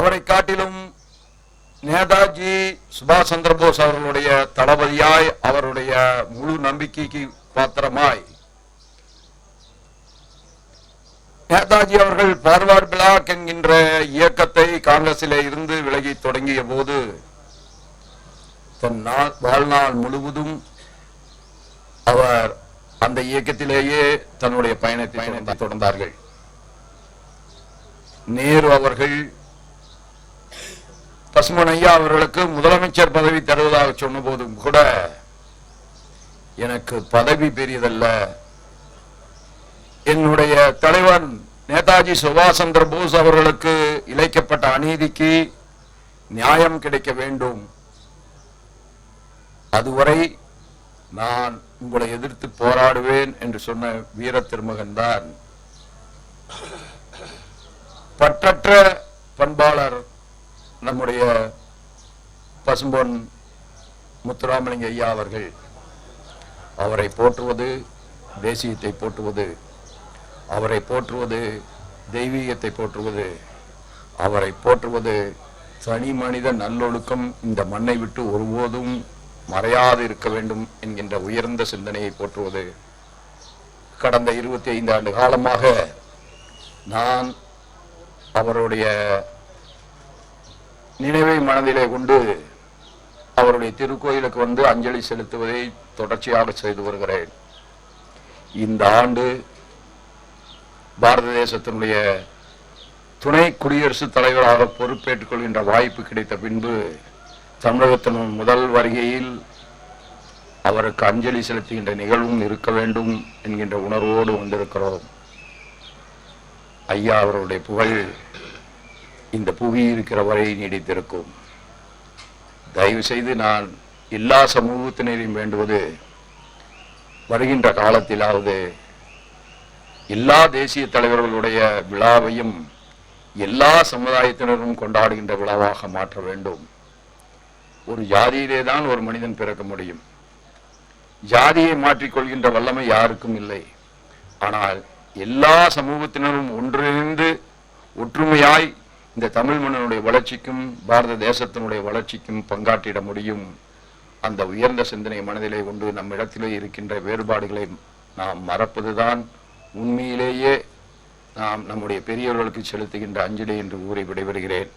அவரை காட்டிலும் நேதாஜி சுபாஷ் சந்திரபோஸ் அவர்களுடைய தளபதியாய் அவருடைய முழு நம்பிக்கைக்கு பாத்திரமாய். நேதாஜி அவர்கள் பார்வார் பிளாக் என்கின்ற இயக்கத்தை காங்கிரசிலே இருந்து விலகி தொடங்கிய போது தன் வாழ்நாள் முழுவதும் அவர் அந்த இயக்கத்திலேயே தன்னுடைய பயணத்தை தொடர்ந்தார்கள். நேரு அவர்கள் பசுமன் ஐயா அவர்களுக்கு முதலமைச்சர் பதவி தருவதாக சொன்ன போதும் கூட எனக்கு பதவி பெரியதல்ல. என்னுடைய தலைவன் நேதாஜி சுபாஷ் சந்திர போஸ் அவர்களுக்கு இழைக்கப்பட்ட அநீதிக்கு நியாயம் கிடைக்க வேண்டும். அதுவரை நான் உங்களை எதிர்த்து போராடுவேன் என்று சொன்ன வீர திருமகன் தான். பற்றற்ற பண்பாளர் நம்முடைய பசும்பொன் முத்துராமலிங்க ஐயா அவர்கள் அவரை போற்றுவது தேசியத்தை போற்றுவது அவரை போற்றுவது தெய்வீகத்தை போற்றுவது அவரை போற்றுவது தனி மனித நல்லொழுக்கம் இந்த மண்ணை விட்டு ஒருபோதும் மறையாது இருக்க வேண்டும் என்கின்ற உயர்ந்த சிந்தனையை போற்றுவது. கடந்த இருபத்தி ஐந்து ஆண்டு காலமாக நான் அவருடைய நினைவை மனதிலே கொண்டு அவருடைய திருக்கோயிலுக்கு வந்து அஞ்சலி செலுத்துவதை தொடர்ச்சியாக செய்து வருகிறேன். இந்த ஆண்டு பாரத தேசத்தினுடைய துணை குடியரசுத் தலைவராக பொறுப்பேற்றுக் கொள்கின்ற வாய்ப்பு கிடைத்த பின்பு தமிழகத்தின் முதல் வருகையில் அவருக்கு அஞ்சலி செலுத்துகின்ற நிகழ்வும் இருக்க வேண்டும் என்கின்ற உணர்வோடு வந்திருக்கிறோம். ஐயா அவருடைய புகழ் இந்த புவி இருக்கிற வரை நீடித்திருக்கும். தயவு செய்து நான் எல்லா சமூகத்தினரையும் வேண்டுவது வருகின்ற காலத்திலாவது எல்லா தேசிய தலைவர்களுடைய விழாவையும் எல்லா சமுதாயத்தினரும் கொண்டாடுகின்ற விழாவாக மாற்ற வேண்டும். ஒரு ஜாதியிலே தான் ஒரு மனிதன் பிறக்க முடியும். ஜாதியை மாற்றிக்கொள்கின்ற வல்லமை யாருக்கும் இல்லை. ஆனால் எல்லா சமூகத்தினரும் ஒன்றிணைந்து ஒற்றுமையாய் இந்த தமிழ் மண்ணினுடைய வளர்ச்சிக்கும் பாரத தேசத்தினுடைய வளர்ச்சிக்கும் பங்காற்றிட முடியும். அந்த உயர்ந்த சிந்தனை மனதிலே கொண்டு நம்மிடத்திலே இருக்கின்ற வேறுபாடுகளை நாம் மறப்பதுதான் உண்மையிலேயே நாம் நம்முடைய பெரியவர்களுக்கு செலுத்துகின்ற அஞ்சலி என்று கூறி விடைபெறுகிறேன்.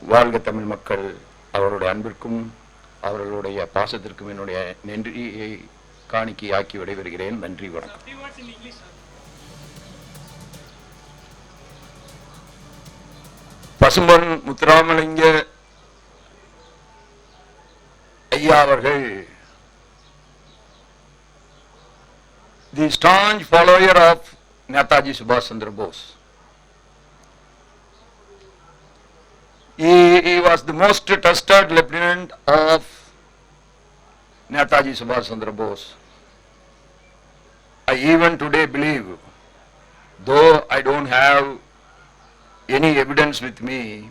வாழ்க தமிழ் மக்கள். அவருடைய அன்பிற்கும் அவர்களுடைய பாசத்திற்கும் என்னுடைய நன்றியை காணிக்கையாக்கி விடைபெறுகிறேன். நன்றி வணக்கம். பசும்பொன் முத்துராமலிங்க ஐயா அவர்கள் the staunch follower of Netaji சுபாஷ் Chandra Bose He, he was the most trusted lieutenant of Netaji Subhash Chandra Bose. I even today believe, though I don't have any evidence with me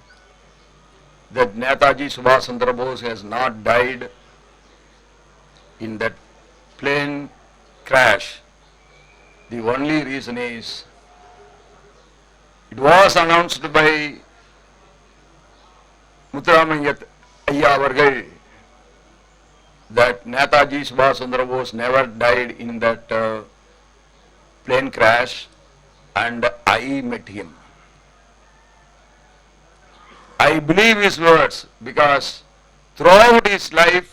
that Netaji Subhas Chandra Bose has not died in that plane crash, the only reason is it was announced by Muthuramayat Ayyavargal that Netaji Subhas Chandra Bose never died in that uh, plane crash and I met him. I believe his words because throughout his life,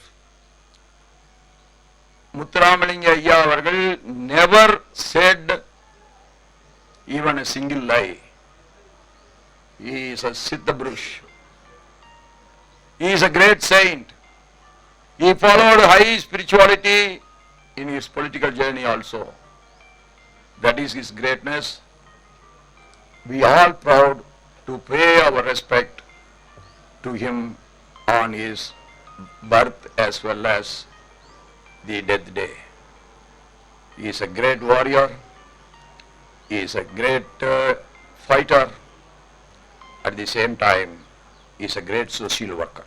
Muttaramalingam Ayya Vargal never said even a single lie. He is a Siddhabrush. He is a great saint. He followed high spirituality in his political journey also. That is his greatness. We are proud to pay our respect to him on his birth as well as the death day. He is a great warrior. He is a great uh, fighter. At the same time, he is a great social worker.